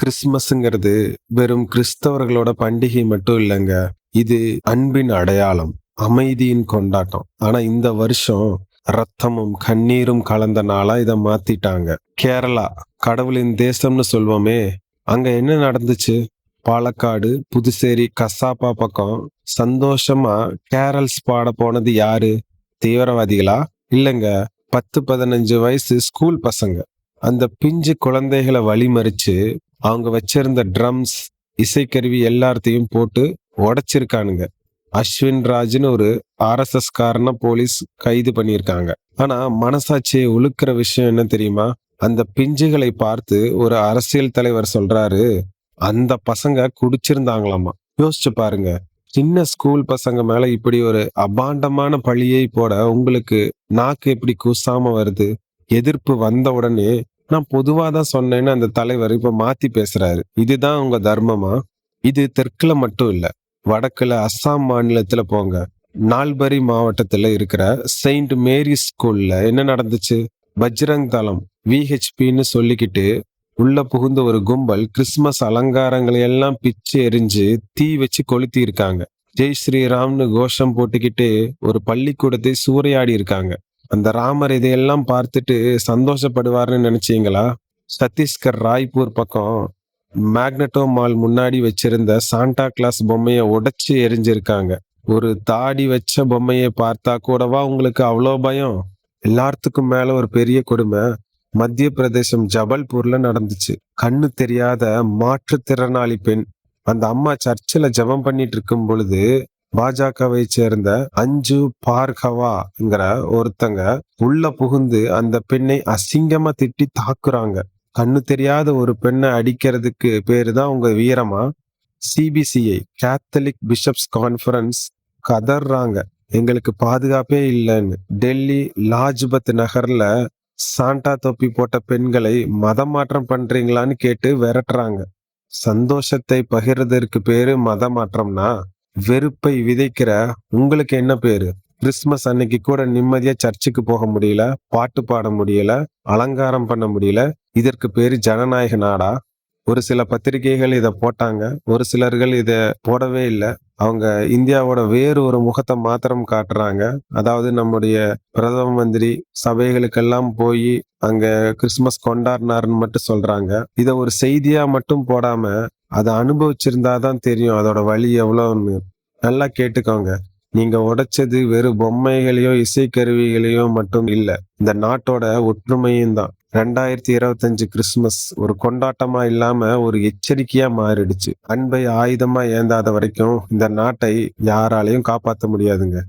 கிறிஸ்மஸ்ங்கிறது வெறும் கிறிஸ்தவர்களோட பண்டிகை மட்டும் இல்லைங்க. இது அன்பின் அடையாளம் அமைதியின் கொண்டாட்டம். ஆனா இந்த வருஷம் ரத்தமும் கண்ணீரும் கலந்த நாளா இதை மாத்திட்டாங்க. கேரளா கடவுளின் தேசம்னு சொல்வோமே அங்க என்ன நடந்துச்சு? பாலக்காடு புதுச்சேரி கசாப்பா பக்கம் சந்தோஷமா கேரல்ஸ் பாட போனது யாரு? தீவிரவாதிகளா? இல்லைங்க. பத்து பதினஞ்சு வயசு ஸ்கூல் பசங்க. அந்த பிஞ்சு குழந்தைகளை வழிமறிச்சு அவங்க வச்சிருந்த ட்ரம்ஸ் இசைக்கருவி எல்லாத்தையும் போட்டு உடைச்சிருக்கானுங்க. அஸ்வின் ராஜ்னு ஒரு ஆர்எஸ்எஸ் காரன போலீஸ் கைது பண்ணியிருக்காங்க. ஆனா மனசாட்சியை உழுக்கிற விஷயம் என்ன தெரியுமா? அந்த பிஞ்சுகளை பார்த்து ஒரு அரசியல் தலைவர் சொல்றாரு அந்த பசங்க குடிச்சிருந்தாங்களாமா? யோசிச்சு பாருங்க. சின்ன ஸ்கூல் பசங்க மேல இப்படி ஒரு அபாண்டமான பழியை போட உங்களுக்கு நாக்கு எப்படி கூசாம வருது? எதிர்ப்பு வந்த உடனே நான் பொதுவாக தான் சொன்னேன்னு அந்த தலைவர் இப்போ மாற்றி பேசுகிறாரு இதுதான் உங்கள் தர்மமா? இது தெற்குல மட்டும் இல்லை. வடக்குல அஸ்ஸாம் மாநிலத்தில் போங்க. நால்பரி மாவட்டத்தில் இருக்கிற செயின்ட் மேரி ஸ்கூல்ல என்ன நடந்துச்சு? பஜ்ரங் தளம் விஹெச்பின்னு சொல்லிக்கிட்டு உள்ள புகுந்த ஒரு கும்பல் கிறிஸ்மஸ் அலங்காரங்களை எல்லாம் பிச்சு எரிஞ்சு தீ வச்சு கொளுத்தி இருக்காங்க. ஜெய் ஸ்ரீராம்னு கோஷம் போட்டுக்கிட்டு ஒரு பள்ளிக்கூடத்தை சூறையாடி இருக்காங்க. அந்த ராமர் இதையெல்லாம் பார்த்துட்டு சந்தோஷப்படுவார்னு நினைச்சீங்களா? சத்தீஸ்கர் ராய்ப்பூர் பக்கம் மேக்னட்டோ மால் முன்னாடி வச்சிருந்த சாண்டா கிளாஸ் பொம்மையை உடைச்சு எரிஞ்சிருக்காங்க. ஒரு தாடி வச்ச பொம்மையை பார்த்தா கூடவா உங்களுக்கு அவ்வளோ பயம்? எல்லாத்துக்கும் மேல ஒரு பெரிய கொடுமை. மத்திய பிரதேசம் ஜபல்பூர்ல நடந்துச்சு. கண்ணு தெரியாத மாற்றுத்திறனாளி பெண். அந்த அம்மா சர்ச்சில் ஜெபம் பண்ணிட்டு இருக்கும் பொழுது பாஜகவை சேர்ந்த அஞ்சு பார்கவாங்கிற ஒருத்தங்க உள்ள புகுந்து அந்த பெண்ணை அசிங்கமா திட்டி தாக்குறாங்க. கண்ணு தெரியாத ஒரு பெண்ணை அடிக்கிறதுக்கு பேரு தான் உங்க வீரமா? சிபிசிஐ கேத்தலிக் பிஷப்ஸ் கான்ஃபரன்ஸ் கதறாங்க எங்களுக்கு பாதுகாப்பே இல்லைன்னு. டெல்லி லாஜ்பத் நகர்ல சாண்டா தொப்பி போட்ட பெண்களை மதம் மாற்றம் பண்றீங்களான்னு கேட்டு விரட்டுறாங்க. சந்தோஷத்தை பகிர்றதற்கு பேரு மத மாற்றம்னா வெறுப்பை விதைக்கிற உங்களுக்கு என்ன பேரு? கிறிஸ்மஸ் அன்னைக்கு கூட நிம்மதியா சர்ச்சுக்கு போக முடியல பாட்டு பாட முடியல அலங்காரம் பண்ண முடியல. இதற்கு பேரு ஜனநாயக நாடா? ஒரு சில பத்திரிகைகள் இதை போட்டாங்க. ஒரு சிலர்கள் இதை போடவே இல்லை. அவங்க இந்தியாவோட வேறு ஒரு முகத்தை மாத்திரம் காட்டுறாங்க. அதாவது நம்முடைய பிரதம மந்திரி சபைகளுக்கெல்லாம் போய் அங்க கிறிஸ்மஸ் கொண்டாடினாருன்னு மட்டும் சொல்றாங்க. இதை ஒரு செய்தியா மட்டும் போடாம அதை அனுபவிச்சிருந்தா தான் தெரியும். அதோட வழி எவ்வளோன்னு நல்லா கேட்டுக்கோங்க. நீங்க உடைச்சது வெறும் பொம்மைகளையோ இசைக்கருவிகளையோ மட்டும் இல்லை. இந்த நாட்டோட ஒற்றுமையும் தான். ரெண்டாயிரத்தி இருபத்தஞ்சு கிறிஸ்துமஸ் ஒரு கொண்டாட்டமா இல்லாம ஒரு எச்சரிக்கையா மாறிடுச்சு. அன்பை ஆயுதமா ஏந்தாத வரைக்கும் இந்த நாட்டை யாராலையும் காப்பாற்ற முடியாதுங்க.